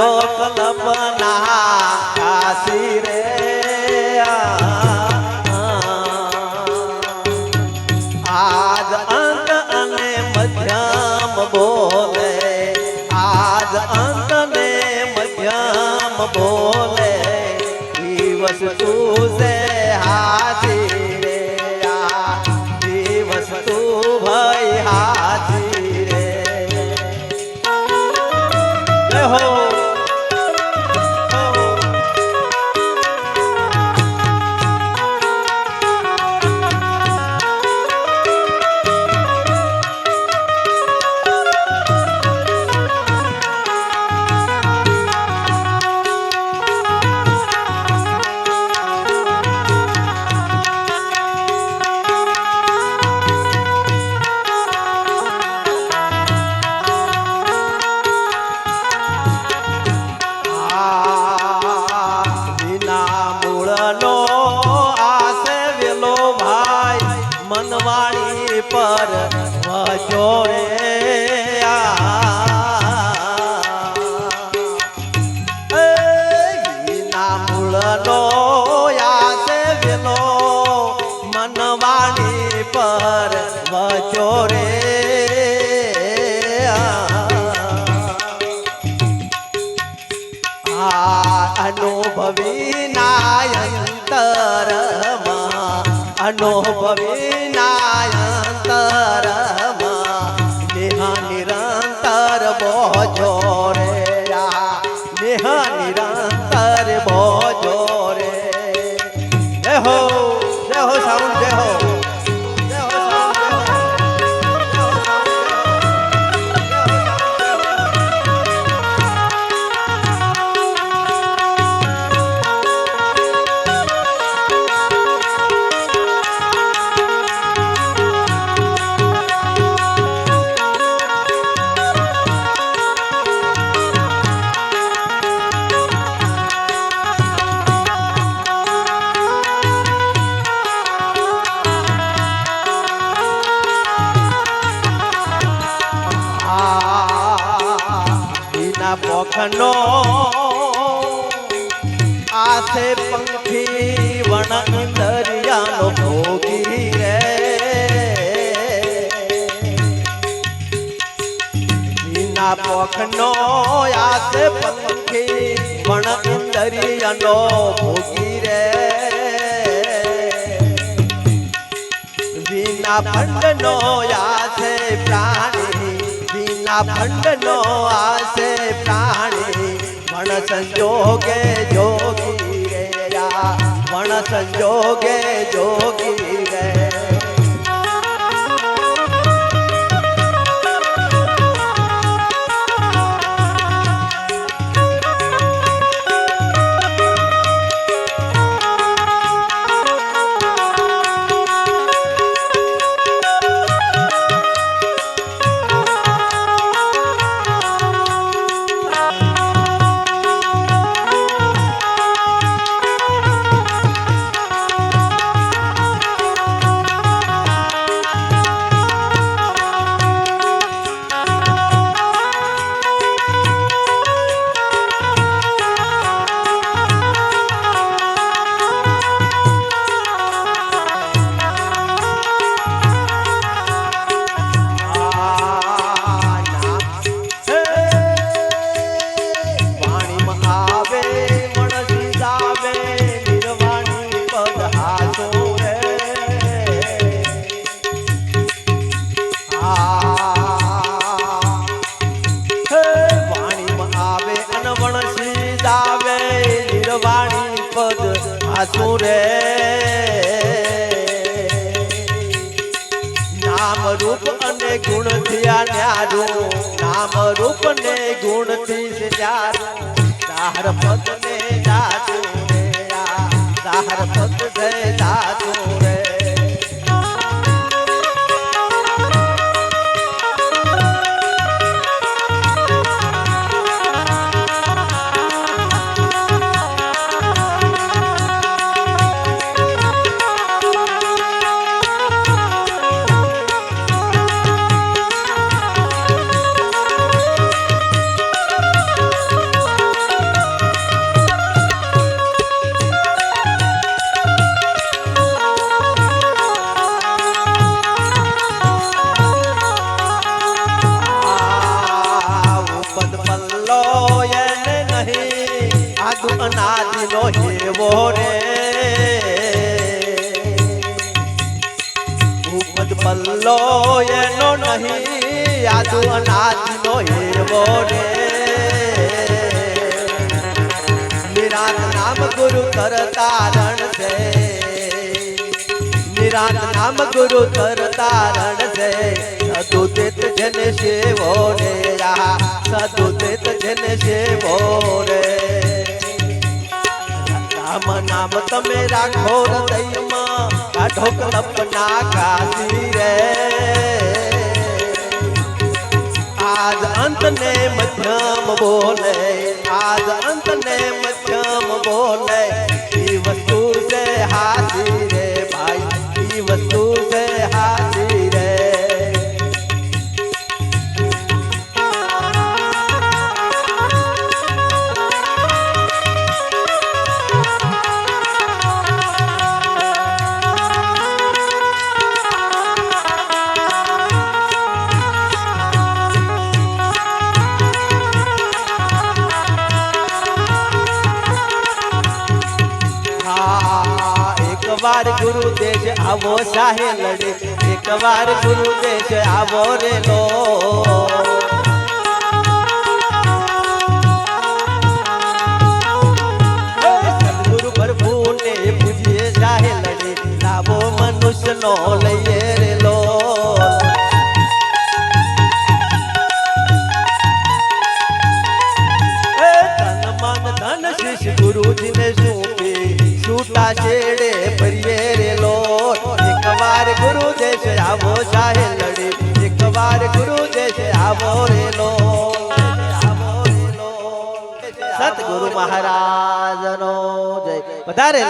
આડો કલ્પના કાશી રે. આજ અંત અને મધ્યમ બોલે આજ અંત ને મધ્યમ બોલે દિવસ તું છે હાથી રે. આ દિવસ પર વજો રે વિના મૂળનો આસે વેલો, મનવાણી પર વજો રે અનુભવી નાયંતરમાં અનુભવી નાયંતરમાં जो પોખનો આસે પંખી વણ દરિયાનો ભોગી રે. વિના પોખનો આસે પંખી વણ દરિયાનો ભોગી રે. વિના ભંડનો આસે પ્રાણી, વિના ભંડનો આસે પ્રાણી વણ સંજોગે જોગી ગયા વણ સંજોગે જોગી રે. નિર્વાણી પદ હાસો રે નામ રૂપ અને ગુણ થયા ન્યારું. નામ રૂપ ને ગુણથી ન્યારું તાર પદ ને તાર પદ છે જાતું રે અનાદિનો હેવો રે. ભૂપત પલ્લો એનો નહીં યાદુ અનાદિનો હેવો રે. નિરાત નામ ગુરુ કર તારણ છે. નિરાત નામ ગુરુ કર તારણ છે. સદુ દેત જન સેવો રે સદુ દેત જન સેવો રે. રામ નામ તમે રાખો હૃદયમાં. કાઢો કલ્પના કાશી રે. આજ અંત ને મધ્યમ બોલે, આજ અંત ને મધ્યમ બોલે. ઈ વસ્તુ છે હાથી રે ભાઈ, ઈ વસ્તુ છે હાથી ગુરુ દેશ આવો સાહે લડે. એક વાર ગુરુ દેશ આવો રે લો. સદગુરુ પ્રભુ ને પૂજીએ સાહે લડે. લાવો મનુષ્ય નો લઈએ. છૂટા છેડે ભરીએ રે લો એક વાર ગુરુ દેશ આવો ચાહે લડી. એક વાર ગુરુ દેશ આવો રે લો સતગુરુ મહારાજનો જય. વધારે